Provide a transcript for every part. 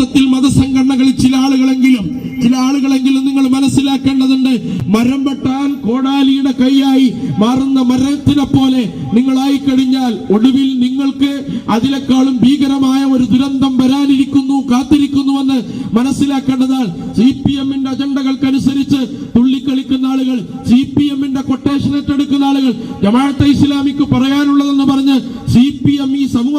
യഥാർത്ഥത്തിൽ മതസംഘടനകളിൽ ചില ആളുകളെങ്കിലും ചില ആളുകളെങ്കിലും നിങ്ങൾ മനസ്സിലാക്കേണ്ടതുണ്ട് മരം വെട്ടാൻ കോടാലിയുടെ കൈയായി മാറുന്ന മരത്തിനെ പോലെ നിങ്ങളായി കഴിഞ്ഞാൽ ഒടുവിൽ നിങ്ങൾക്ക് അതിനേക്കാളും ഭീകരമായ ഒരു ദുരന്തം വരാനിരിക്കുന്നു കാത്തിരിക്കുന്നുവെന്ന് മനസ്സിലാക്കേണ്ടതാണ്. സി പി എമ്മിന്റെ അജണ്ടകൾക്കനുസരിച്ച് തുള്ളിക്കളിക്കുന്ന ആളുകൾ സി പി എമ്മിന്റെ കൊട്ടേഷൻ ഏറ്റെടുക്കുന്ന ആളുകൾ ജമാഅത്തെ ഇസ്ലാമിക്ക് പറയാനുള്ളതെന്ന് പറഞ്ഞ് സി പി എം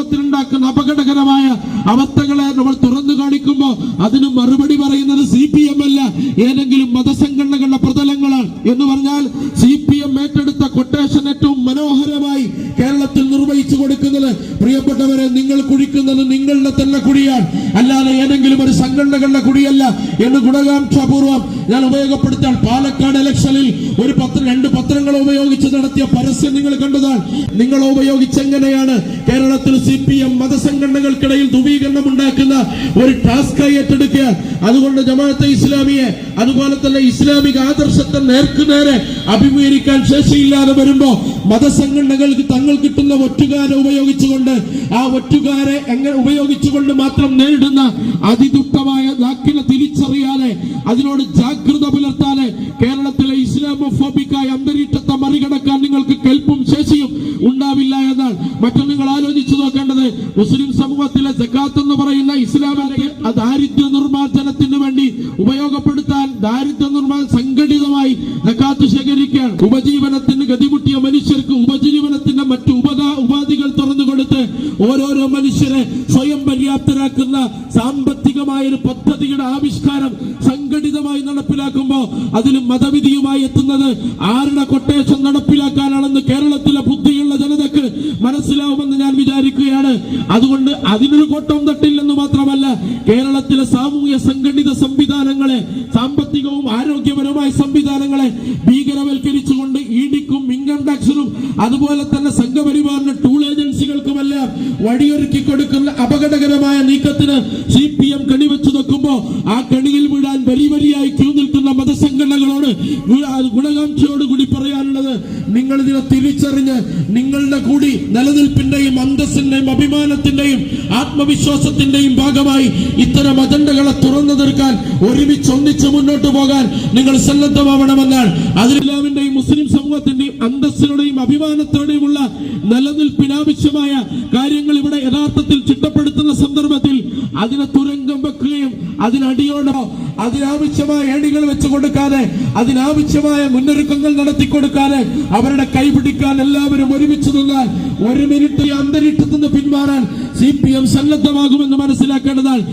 ഈ സമൂഹത്തിലുണ്ടാക്കുന്ന അപകടകരമായ അവസ്ഥകളെ നമ്മൾ തുറന്നു കാണിക്കുമ്പോൾ അതിന് മറുപടി പറയുന്നത് സി പി എം അല്ല. ഏതെങ്കിലും മതസംഘടനകളുടെ പ്രതലങ്ങളാണ്. എന്ന് പറഞ്ഞാൽ സി പി എം ഏറ്റെടുത്ത കൊട്ടേഷൻ ഏറ്റവും മനോഹരമായി കേരളത്തിൽ നിർവഹിച്ചു കൊടുക്കുന്നത് പ്രിയപ്പെട്ടവരെ നിങ്ങൾ കുഴിക്കുന്നത് നിങ്ങളുടെ തന്നെ കുഴിയാണ്. അല്ലാതെ ഒരു സംഘടനകളുടെ കുടിയല്ല എന്ന് ഗുണകാംക്ഷാപൂർവം ഞാൻ ഉപയോഗപ്പെടുത്താൻ പാലക്കാട് ഇലക്ഷനിൽ ഒരു പത്ര രണ്ട് പത്രങ്ങൾ ഉപയോഗിച്ച് നടത്തിയ പരസ്യം നിങ്ങൾ കണ്ടതാണ്. നിങ്ങൾ ഉപയോഗിച്ച് എങ്ങനെയാണ് കേരളത്തിൽ സി പി എം മതസംഘടനകൾക്കിടയിൽ ധ്രുവീകരണം ഉണ്ടാക്കുന്ന ഒരു ടാസ്ക് ഏറ്റെടുക്കുക? അതുകൊണ്ട് ജമാഅത്തെ ഇസ്ലാമിയെ അതുപോലെ തന്നെ ഇസ്ലാമിക ആദർശത്തെ നേർക്കുനേരെ അഭിമുഖീകരിക്കാൻ ശേഷിയില്ലാതെ വരുമ്പോ മതസംഘടനകൾക്ക് തങ്ങൾ കിട്ടുന്ന ഒറ്റുകാരെ ഉപയോഗിച്ചുകൊണ്ട് ആ ഒറ്റുകാരെ എങ്ങനെ ഉപയോഗിച്ചുകൊണ്ട് മാത്രം നേരിടുന്ന അതിദുഃഖമായ നാക്കിനെ തിരിച്ചറിയാതെ അതിനോട് ജാഗ്രത പുലർത്താതെ കേരളത്തിലെ ഇസ്ലാമോഫോബിക്കായ അന്തരീക്ഷത്തെ മറികടക്കാൻ നിങ്ങൾക്ക് കെൽപ്പും ശേഷിയും ഉണ്ടാവില്ല എന്നാൽ മറ്റൊന്ന് നിങ്ങൾ ആലോചിച്ചു നോക്കേണ്ടത് മുസ്ലിം സമൂഹത്തിലെ ജക്കാത്ത് എന്ന് പറയുന്ന ഇസ്ലാമിന്റെ ദാരിദ്ര്യ നിർമ്മാർജനത്തിന് വേണ്ടി ഉപയോഗപ്പെടുത്താൻ ദാരിദ്ര്യ നിർമ്മാർജ സംഘടിതമായി ജക്കാത്ത് ശേഖരിക്കാൻ ഉപജീവനത്തിന് ഗതിമുട്ടിയ മനുഷ്യർക്ക് ഉപജീവനത്തിന്റെ മറ്റു ഉപാധികൾ തുറന്നു കൊടുത്ത് ഓരോരോ മനുഷ്യരെ സ്വയം പര്യാപ്തരാക്കുന്ന സാമ്പത്തികമായ ഒരു പദ്ധതിയുടെ ആവിഷ്കാരം സംഘടിതമായി നടപ്പിലാക്കുമ്പോൾ അതിന് മതവിധിയുമായി എത്തുന്നത് ആരുടെ കൊട്ടേഷൻ നടപ്പിലാക്കാനാണെന്ന് കേരളത്തിലെ ബുദ്ധിയുള്ള ജനതക്ക് മനസ്സിലാവുമെന്ന് ഞാൻ വിചാരിക്കുകയാണ്. അതുകൊണ്ട് അതിനൊരു കോട്ടം തട്ടില്ലെന്ന് മാത്രമല്ല കേരളത്തിലെ സാമൂഹ്യ സംഘടിത സംവിധാനങ്ങളെ സാമ്പത്തികവും ആരോഗ്യപരമായ സംവിധാനങ്ങളെ ഭീകരവൽക്കരിച്ചുകൊണ്ട് ഇഡിക്കും ഇൻകം ടാക്സിനും അതുപോലെ തന്നെ സംഘപരിവാറിന് ടൂൾ ഏജൻസികൾക്കുമെല്ലാം വഴിയൊരുക്കി കൊടുക്കുന്ന അപകടകരമായ നീക്കത്തിന് സി പി എം കണിവെച്ചു നോക്കുമ്പോ ആ കണിയിൽ വീഴാൻ വലിയ വലിയ ക്യൂ നിൽക്കുന്ന മതസംഘടനകളോട് ഗു- ആ ഗുണകാംക്ഷയോട് കൂടി പറയാനുള്ളത്. നിങ്ങൾ ഇതിനെ തിരിച്ചറിഞ്ഞ് നിങ്ങളുടെ കൂടി നിലനിൽപ്പിന്റെയും അന്തസ്സിന്റെയും അഭിമാനത്തിന്റെയും ആത്മവിശ്വാസത്തിന്റെയും ഭാഗമായി ഇത്തരം അജണ്ടകളെ തുറന്നു തീർക്കാൻ ഒരുമിച്ച് ഒന്നിച്ച് മുന്നോട്ട് പോകാൻ നിങ്ങൾ സന്നദ്ധമാവണമെന്നാണ്. അതിലെല്ലാവിന്റെയും മുസ്ലിം സമൂഹത്തിന്റെയും അന്തസ്സിനുടെയും അഭിമാനത്തോടെയുമുള്ള നിലനിൽപ്പിനാവശ്യമായ കാര്യങ്ങൾ ഇവിടെ യഥാർത്ഥത്തിൽ ചിട്ടപ്പെടുത്തുന്ന സന്ദർഭത്തിൽ അതിനെ തുരങ്കം വെക്കുകയും അതിനടിയോടോ അതിനാവശ്യമായ ഏണികൾ വെച്ചു കൊടുക്കാതെ അതിനാവശ്യമായ മുന്നൊരുക്കങ്ങൾ നടത്തി കൊടുക്കാതെ അവരുടെ കൈപിടിക്കാൻ എല്ലാവരും ഒരുമിച്ച് നിന്നാൽ ഒരു മിനിറ്റ് അന്തരീക്ഷത്തിന് നിന്ന് പിന്മാറാൻ സി പി എം സന്നദ്ധമാകുമെന്ന് മനസ്സിലാക്കേണ്ടതാണ്.